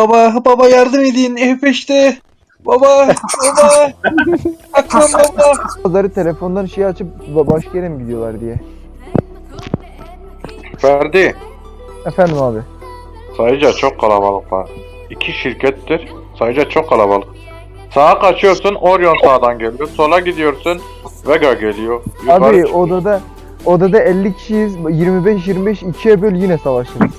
Baba baba yardım edin F5'te. Baba baba. Aklan baba. Bazıları telefondan şey açıp ba- başka yere mi gidiyorlar diye. Ferdi. Efendim abi. Sayıca çok kalabalıklar. İki şirkettir. Sayıca çok kalabalık. Sağa kaçıyorsun Orion sağdan geliyor. Sola gidiyorsun Vega geliyor. Yukarı Abi çıkıyor. odada odada 50 kişiyiz. 25 25 ikiye böl yine savaşırız.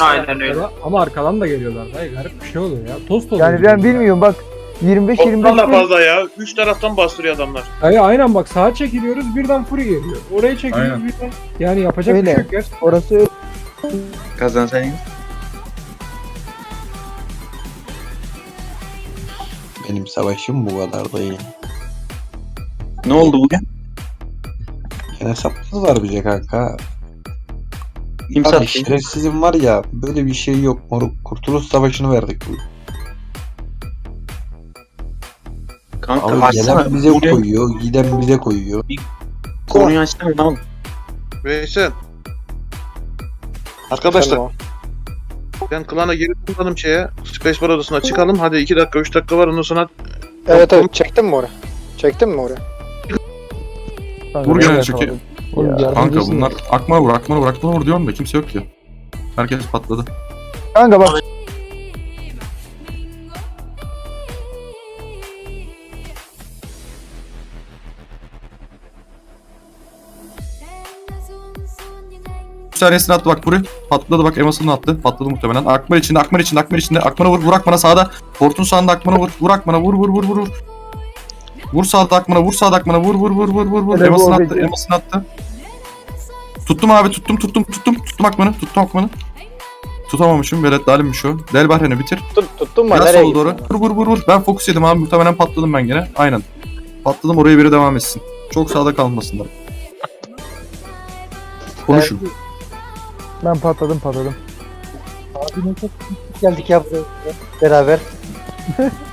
Aynen öyle. Ama- arkadan da geliyorlar. Dayı garip bir şey oluyor ya. Tost oluyor. Yani ben bilmiyorum bak 25 25 Toptan da fazla ya. Üç taraftan bastırıyor adamlar. Dayı aynen bak sağa çekiliyoruz birden fury geliyor. Oraya çekiliyoruz Aynen. birden. Yani yapacak Öyle. bir şey yok gerçekten. orası öyle. Kazan senin. Benim savaşım bu kadar da iyi. Ne oldu bugün? Yine sapladılar bize kanka. Kim Abi sattı? şerefsizim var ya böyle bir şey yok moruk. Kurtuluş savaşını verdik bu. Kanka Abi gelen bize Buraya koyuyor, giden bize koyuyor. Konuyu açsana oldu? Veysel. Arkadaşlar. Ben klana geri tıkladım şeye. Spacebar odasına çıkalım. Hadi 2 dakika 3 dakika var ondan sonra Evet evet çektin mi oraya? Çektin mi oraya? Kanka, Vur çünkü. Ya. Kanka bunlar akma vur akma vur akma vur diyorum da kimse yok ki. Herkes patladı. Kanka bak Bir tanesini attı bak buraya. Patladı bak emasını attı. Patladı muhtemelen. Akmar içinde akmar içinde akmar içinde. Akmana vur vur akmana sağda. Fortun sağında akmana vur. Vur akmana vur vur vur vur vur. Vur sağda akmana vur sağda akmana vur vur vur vur vur vur. Emasını o attı bekle. emasını attı. Tuttum abi tuttum tuttum tuttum. Tuttum akmanı tuttum akmanı. Tutamamışım. Velet dalimmiş o. Del Bahreyn'i bitir. Tut, tuttun mu? Biraz Nereye sola doğru. Vur vur vur vur. Ben fokus yedim abi. Muhtemelen patladım ben gene. Aynen. Patladım oraya biri devam etsin. Çok sağda kalmasınlar. Konuşun. ben patladım patladım. Geldik ya buraya. Beraber.